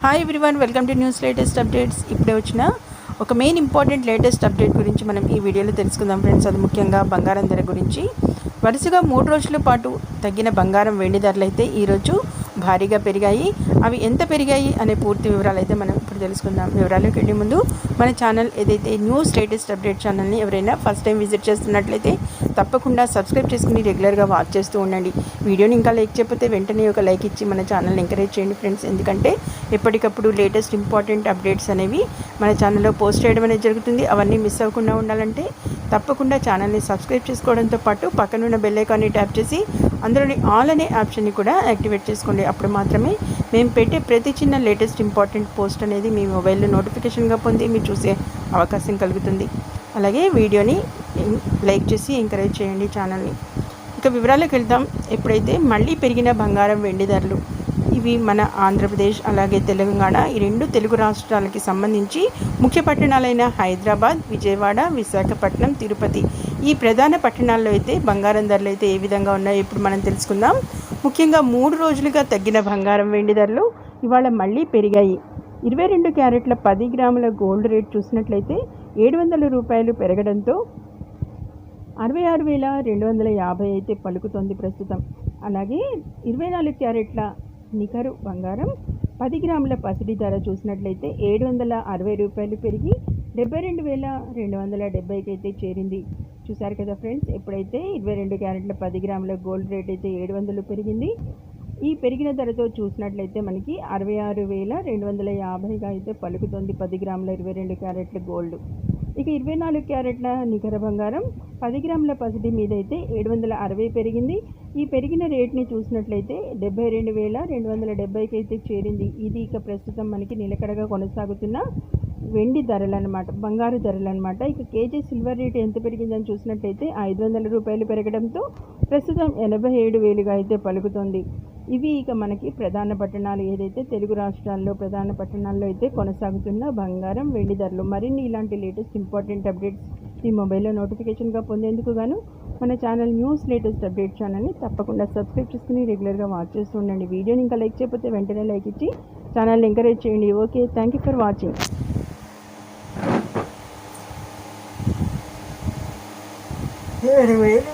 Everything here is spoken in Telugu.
Hi everyone welcome to news latest updates ఇప్పుడే వచ్చిన ఒక మెయిన్ ఇంపార్టెంట్ లేటెస్ట్ అప్డేట్ గురించి మనం ఈ వీడియోలో తెలుసుకుందాం ఫ్రెండ్స్ అది ముఖ్యంగా బంగారం ధర గురించి. వరుసగా మూడు రోజుల పాటు తగ్గిన బంగారం వెండి ధరలు అయితే ఈరోజు భారీగా పెరిగాయి. అవి ఎంత పెరిగాయి అనే పూర్తి వివరాలు అయితే మనం ఇప్పుడు తెలుసుకుందాం. వివరాలకు వెళ్ళే ముందు మన ఛానల్ ఏదైతే న్యూస్ లేటెస్ట్ అప్డేట్ ఛానల్ని ఎవరైనా ఫస్ట్ టైం విజిట్ చేస్తున్నట్లయితే తప్పకుండా సబ్స్క్రైబ్ చేసుకుని రెగ్యులర్గా వాచ్ చేస్తూ ఉండండి. వీడియోని ఇంకా లైక్ చేయకపోతే వెంటనే ఒక లైక్ ఇచ్చి మన ఛానల్ని ఎంకరేజ్ చేయండి ఫ్రెండ్స్. ఎందుకంటే ఎప్పటికప్పుడు లేటెస్ట్ ఇంపార్టెంట్ అప్డేట్స్ అనేవి మన ఛానల్లో పోస్ట్ చేయడం అనేది జరుగుతుంది. అవన్నీ మిస్ అవ్వకుండా ఉండాలంటే తప్పకుండా ఛానల్ని సబ్స్క్రైబ్ చేసుకోవడంతో పాటు పక్కనున్న బెల్ ఐకాన్ని ట్యాప్ చేసి అందులోని ఆల్ అనే ఆప్షన్ని కూడా యాక్టివేట్ చేసుకోండి. అప్పుడు మాత్రమే మేము పెట్టే ప్రతి చిన్న లేటెస్ట్ ఇంపార్టెంట్ పోస్ట్ అనేది మీ మొబైల్లో నోటిఫికేషన్గా పొంది మీరు చూసే అవకాశం కలుగుతుంది. అలాగే వీడియోని లైక్ చేసి ఎంకరేజ్ చేయండి ఛానల్ని. ఇక వివరాలకు వెళ్దాం. ఎప్పుడైతే మళ్ళీ పెరిగిన బంగారం వెండి ధరలు ఇవి మన ఆంధ్రప్రదేశ్ అలాగే తెలంగాణ ఈ రెండు తెలుగు రాష్ట్రాలకి సంబంధించి ముఖ్య పట్టణాలైన హైదరాబాద్ విజయవాడ విశాఖపట్నం తిరుపతి ఈ ప్రధాన పట్టణాల్లో అయితే బంగారం ధరలు అయితే ఏ విధంగా ఉన్నాయో ఇప్పుడు మనం తెలుసుకుందాం. ముఖ్యంగా మూడు రోజులుగా తగ్గిన బంగారం వెండి ధరలు ఇవాళ మళ్ళీ పెరిగాయి. ఇరవై రెండు క్యారెట్ల పది గ్రాముల గోల్డ్ రేట్ చూసినట్లయితే ఏడు వందల రూపాయలు పెరగడంతో అరవై ఆరు వేల రెండు వందల యాభై అయితే పలుకుతోంది ప్రస్తుతం. అలాగే ఇరవై నాలుగు క్యారెట్ల నికరు బంగారం పది గ్రాముల పసిడి ధర చూసినట్లయితే ఏడు వందల అరవై రూపాయలు పెరిగి డెబ్బై రెండు వేల రెండు వందల డెబ్బైకి అయితే చేరింది. చూసారు కదా ఫ్రెండ్స్ ఎప్పుడైతే ఇరవై రెండు క్యారెట్ల పది గ్రాముల గోల్డ్ రేట్ అయితే ఏడు వందలు పెరిగింది ఈ పెరిగిన ధరతో చూసినట్లయితే మనకి అరవై ఆరు వేల రెండు వందల యాభైగా అయితే పలుకుతుంది పది గ్రాముల ఇరవై రెండు క్యారెట్ల గోల్డ్ ఇక ఇరవై నాలుగు క్యారెట్ల నికర బంగారం పది గ్రాముల పసిటి మీద అయితే ఏడు వందల అరవై పెరిగింది. ఈ పెరిగిన రేట్ని చూసినట్లయితే డెబ్బై రెండు వేల రెండు వందల డెబ్బైకి అయితే చేరింది. ఇది ఇక ప్రస్తుతం మనకి నిలకడగా కొనసాగుతున్న వెండి ధరలు అనమాట బంగారు ధరలు అనమాట ఇక కేజీ సిల్వర్ రేట్ ఎంత పెరిగిందని చూసినట్లయితే ఐదు వందల రూపాయలు పెరగడంతో ప్రస్తుతం ఎనభై ఏడు వేలుగా అయితే పలుకుతోంది. ఇవి ఇక మనకి ప్రధాన పట్టణాలు ఏదైతే తెలుగు రాష్ట్రాల్లో ప్రధాన పట్టణాల్లో అయితే కొనసాగుతున్న బంగారం వెండి ధరలు. మరిన్ని ఇలాంటి లేటెస్ట్ ఇంపార్టెంట్ అప్డేట్స్ మీ మొబైల్లో నోటిఫికేషన్గా పొందేందుకు గాను మన ఛానల్ న్యూస్ లేటెస్ట్ అప్డేట్ ఛానల్ని తప్పకుండా సబ్స్క్రైబ్ చేసుకుని రెగ్యులర్గా వాచ్ చేస్తూ ఉండండి. వీడియోని ఇంకా లైక్ చేయకపోతే వెంటనే లైక్ ఇచ్చి ఛానల్ని ఎంకరేజ్ చేయండి. Okay thank you for watching. ఏడు వేలు